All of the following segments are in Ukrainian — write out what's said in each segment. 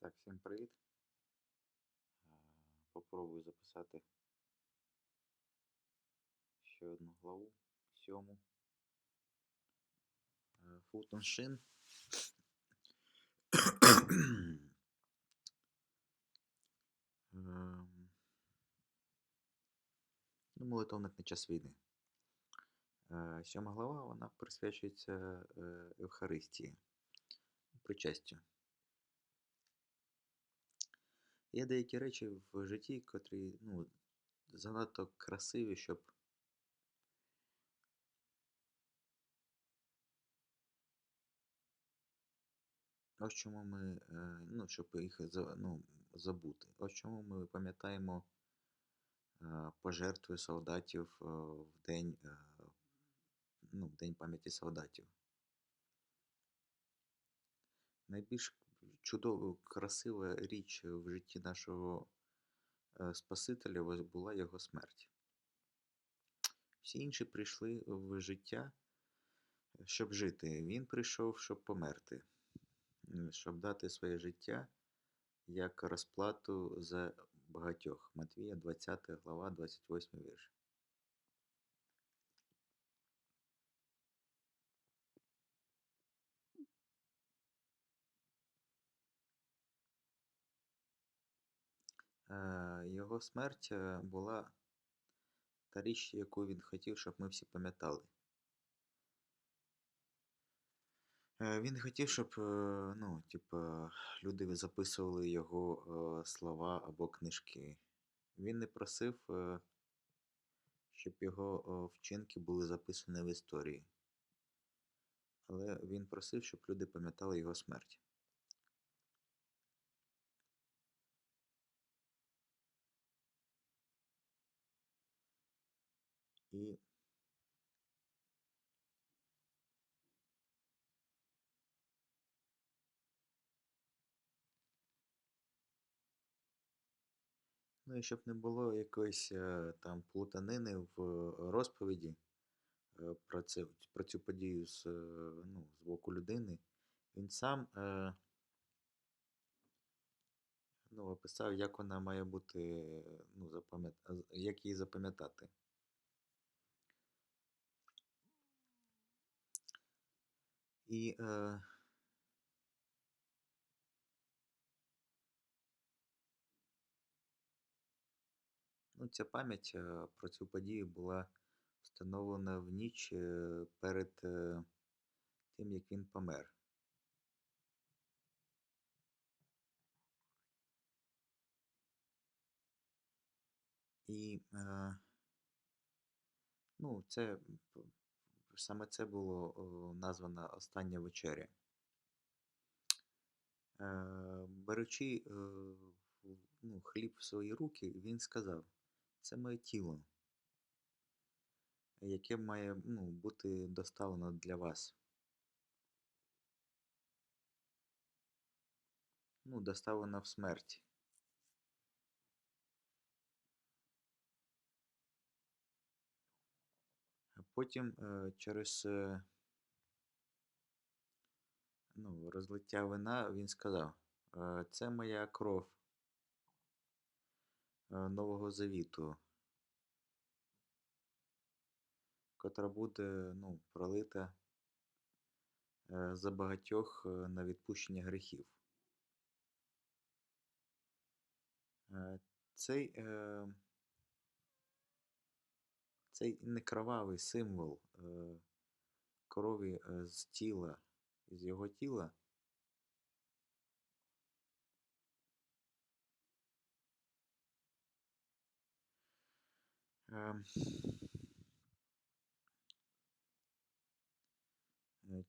Так, всім привіт. Попробую записати ще одну главу, сьому. Шин. Ем, Ну, молитовник на час війни. Сьома глава, вона присвячується е, Евхаристії, причастю. Є деякі речі в житті, котрі ну, занадто красиві, щоб ось чому ми, е, ну, щоб їх ну, забути. Ось чому ми пам'ятаємо е, пожертви солдатів е, в день, ну, в День пам'яті солдатів. Найбільш чудово, красива річ в житті нашого е, Спасителя була його смерть. Всі інші прийшли в життя, щоб жити. Він прийшов, щоб померти, щоб дати своє життя як розплату за багатьох. Матвія, 20 глава, 28 вірш. Його смерть е, була та річ, яку він хотів, щоб ми всі пам'ятали. Е, Він хотів, щоб е, ну, типа, люди записували його слова або книжки. Він не просив, щоб його вчинки були записані в історії. Але він просив, щоб люди пам'ятали його смерть. І Ну і щоб не було якоїсь е, там плутанини в розповіді е, про це, про цю подію з, е, ну, з боку людини, він сам е, ну, описав, як вона має бути, е, ну, запам'ят... як її запам'ятати. І е, ця пам'ять е, про цю подію була встановлена в ніч е, перед е, тим, як він помер. І ну, це саме це було названо Остання вечеря. Беручи ну, хліб в свої руки, він сказав: це моє тіло, яке має ну, бути доставлено для вас. Ну, доставлено в смерть. А потім е, через е, ну, розлиття вина він сказав: е, це моя кров Нового Завіту, котра буде ну, пролита е, за багатьох е, на відпущення гріхів. Е, Цей, е, цей некровавий символ е, крові е, з тіла, з його тіла,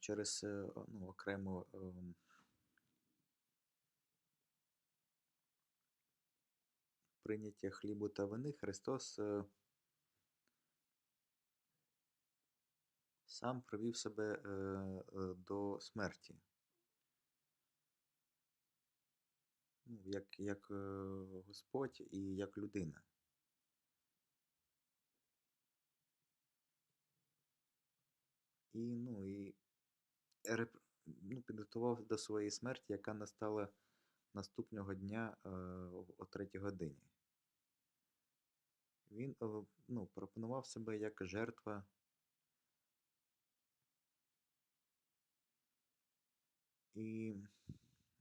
через е, ну, окремо ем, прийняття хлібу та вини Христос е, сам привів себе е, е, до смерті. Ну, як, як е, Господь і як людина. І, ну, і реп- ну, підготував до своєї смерті, яка настала наступного дня е, о третій годині. Він е, ну, пропонував себе як жертва. І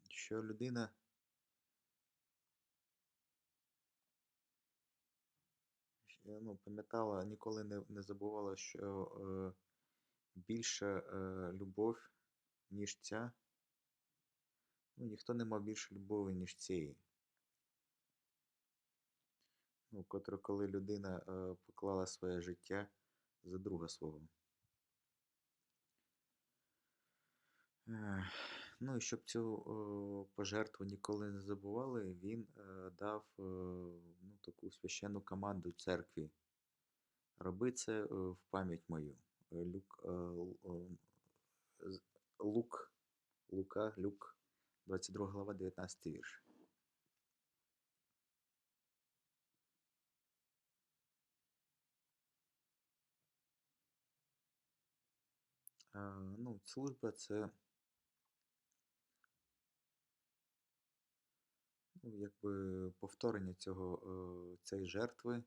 що людина ну, пам'ятала, ніколи не, не забувала, що е, більша е, любов, ніж ця. Ну, ніхто не мав більше любові, ніж цієї. Ну, котре, коли людина е, поклала своє життя за друга свого. Ну і щоб цю о, пожертву ніколи не забували, він е, дав е, ну, таку священну команду церкві. Роби це е, в пам'ять мою. Е, Люк, з- Лук, Лука, Люк, 22 глава, 19 вірш. Ну, служба це ну, якби повторення цього, е, цієї жертви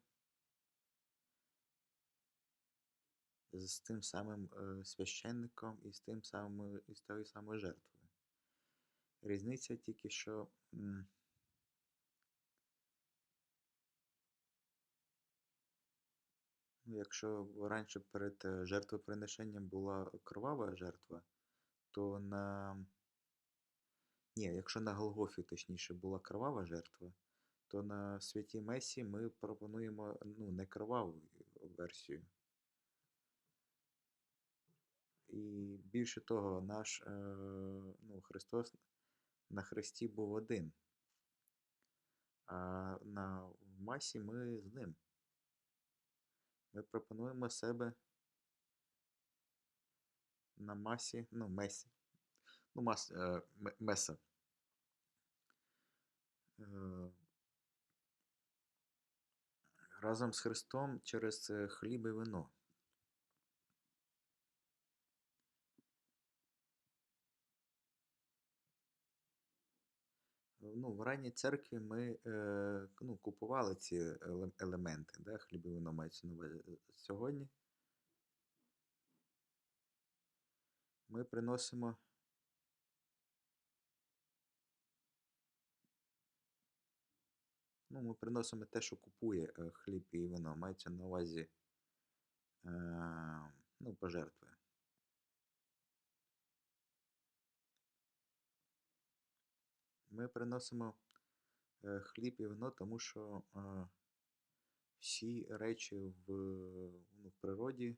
з тим самим е, священником і з тим самим, і з тою самою жертвою. Різниця тільки, що якщо раніше перед е, жертвоприношенням була кровава жертва, то на. Ні, якщо на Голгофі, точніше, була кровава жертва, то на Святій Месі ми пропонуємо ну, не кроваву версію. І більше того, наш е, ну, Христос на Христі був один, а на масі ми з ним. Ми пропонуємо себе на масі, ну, месі, ну, мас, е, меса. Е, разом з Христом через е, хліб і вино. Ну, в ранній церкві ми е, ну, купували ці елементи, да, і вино мається на увазі. Сьогодні ми приносимо Ну, ми приносимо те, що купує е, хліб і вино. Мається на увазі е, ну, пожертви. Ми приносимо е, хліб і вино, тому що е, всі речі в, ну, в природі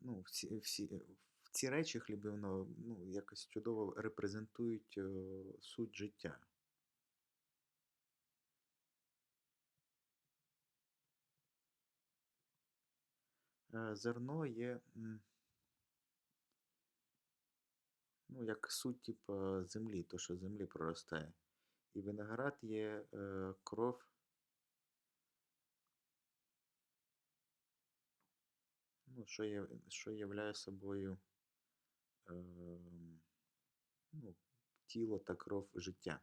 ну, всі, всі, ці речі хліб і вино ну, якось чудово репрезентують е, суть життя. Зерно є ну, як суть типу, землі, то, що землі проростає. І виноград є е, кров, ну, що є, що являє собою ем, ну, тіло та кров життя.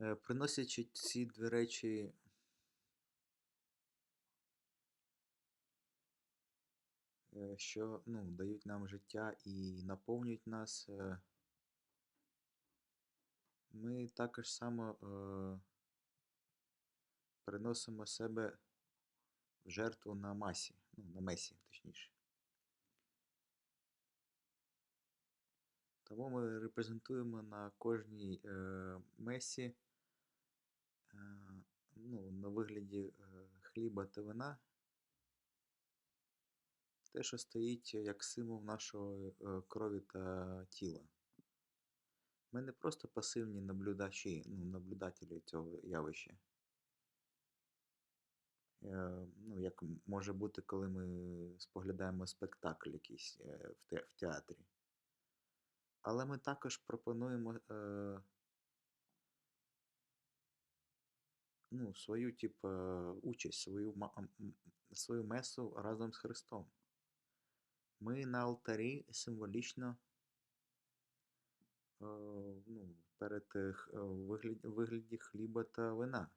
Е, Приносячи ці дві речі, що ну, дають нам життя і наповнюють нас, е, ми також само е, приносимо себе в жертву на масі, ну, на месі, точніше. Тому ми репрезентуємо на кожній е, месі е, ну, на вигляді е, хліба та вина те, що стоїть як символ нашої е, крові та тіла. Ми не просто пасивні наблюдачі, ну, наблюдателі цього явища. Е, ну, як може бути, коли ми споглядаємо спектакль якийсь е, в, те, в театрі. Але ми також пропонуємо е, ну, свою, типа, участь, свою, свою месу разом з Христом. Ми на алтарі символічно е, ну, перед е, х- е, вигляд, вигляді хліба та вина.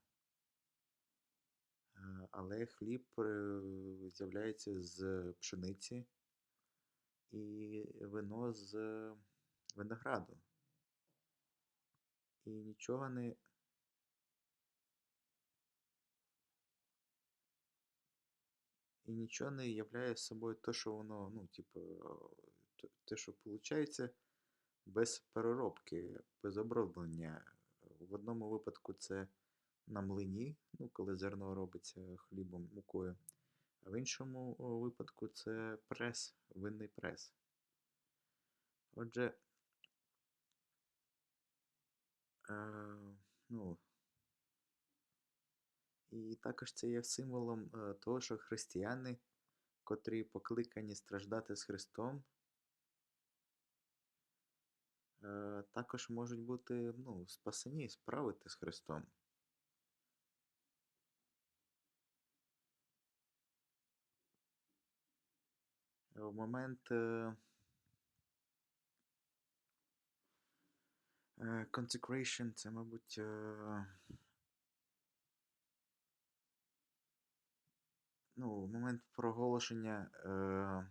Е, Але хліб е, з'являється з пшениці і вино з винограду. І нічого не. І нічого не являє собою те, що воно, ну, типу, те, що виходить, без переробки, без оброблення. В одному випадку це на млині, ну, коли зерно робиться хлібом, мукою, а в іншому випадку це прес, винний прес. Отже, е, ну, і також це є символом е, того, що християни, котрі покликані страждати з Христом, е, також можуть бути ну, спасені, справити з Христом. В момент е, е, consecration, це, мабуть, ну, момент проголошення е,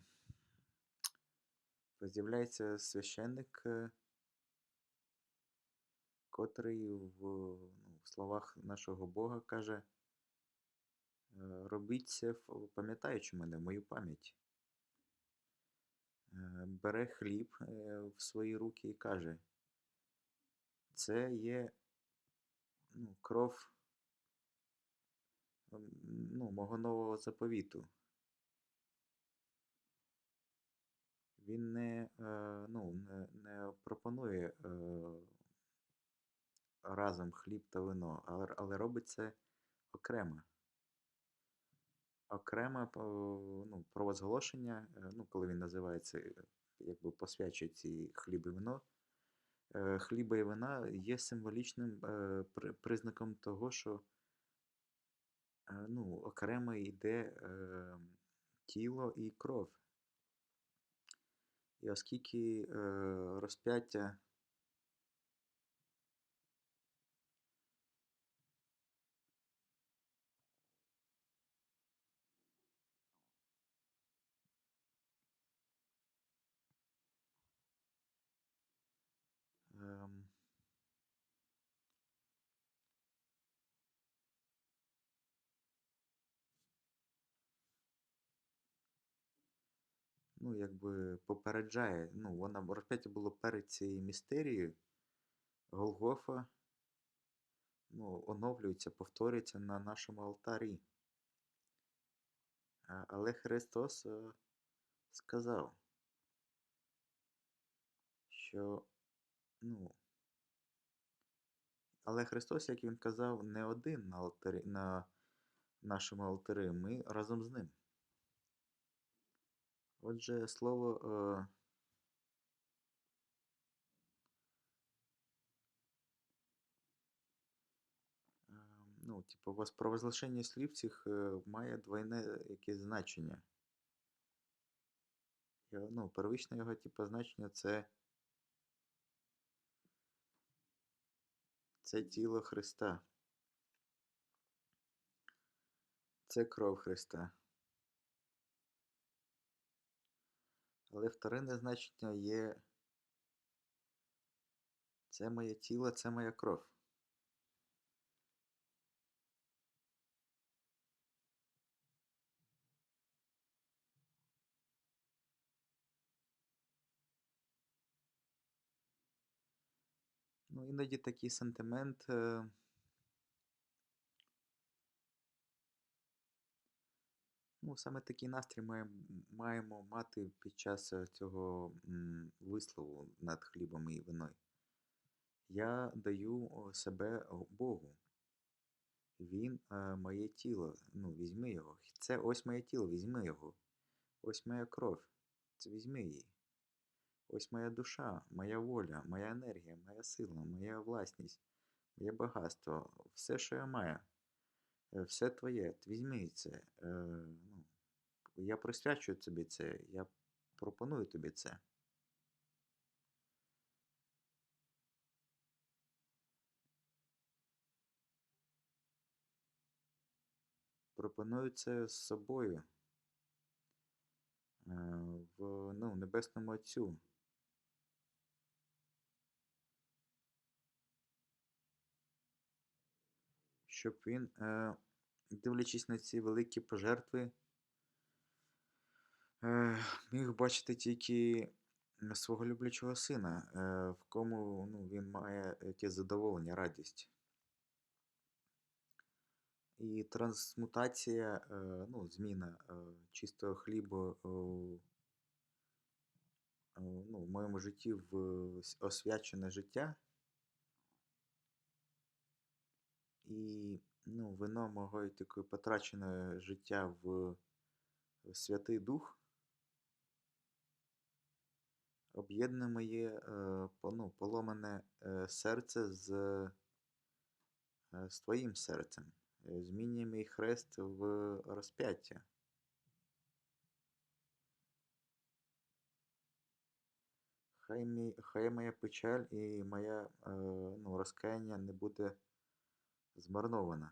з'являється священник, е, котрий в, ну, в словах нашого Бога каже: е, робіть це, пам'ятаючи мене, мою пам'ять. Е, Бере хліб е, в свої руки і каже: Це є ну, кров ну, мого нового заповіту. Він не, е, ну, не, не пропонує е, разом хліб та вино, але, робить це окремо. Окремо ну, провозголошення, е, ну, коли він називається, е, якби посвячує ці хліб і вино. Е, Хліба і вина є символічним е, при- признаком того, що е, ну, окремо йде е, тіло і кров. І оскільки е, розп'яття ну, якби попереджає, ну, вона розп'яття було перед цією містерією, Голгофа, ну, оновлюється, повторюється на нашому алтарі. Але Христос е, сказав, що, ну, але Христос, як він казав, не один на алтарі, на нашому алтарі, ми разом з ним. Отже, слово Ем, Ну, типу, воз- провозглашення слів цих е, має двойне якесь значення. Його, ну, первичне його, типу, значення це, це тіло Христа. Це кров Христа. Але вторинне значення є це моє тіло, це моя кров. Ну, іноді такий сентимент. е, Ну, саме такий настрій маємо, маємо мати під час е, цього вислову над хлібом і виною. Я даю себе Богу. Він е, моє тіло. Ну, візьми його. Це ось моє тіло, візьми його. Ось моя кров. Це візьми її. Ось моя душа, моя воля, моя енергія, моя сила, моя власність, моє багатство, все, що я маю. Е, Все твоє, візьми це. Е, я присвячую тобі це, я пропоную тобі це. Пропоную це з собою е, в ну, Небесному Отцю. Щоб він, е, дивлячись на ці великі пожертви, міг бачити тільки свого люблячого сина, е, в кому ну, він має якесь задоволення, радість. І трансмутація, е, ну, зміна е, чистого хлібу е, е, ну, в моєму житті в освячене життя і ну, вино мого такої потрачене життя в Святий Дух об'єднує моє е, ну, поломане е, серце з, е, з твоїм серцем. Змінює мій хрест в розп'яття. Хай, мій, хай моя печаль і моя ну, розкаяння не буде змарнована.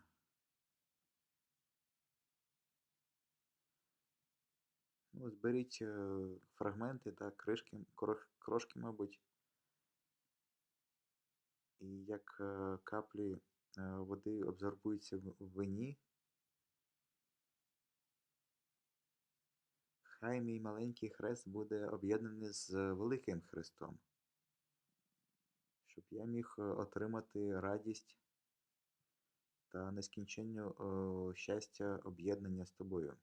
Ну, зберіть е, фрагменти та кришки, крошки, мабуть, і як е, каплі е, води абсорбуються в вині. Хай мій маленький хрест буде об'єднаний з великим хрестом, щоб я міг е, отримати радість та нескінченне е, щастя об'єднання з тобою.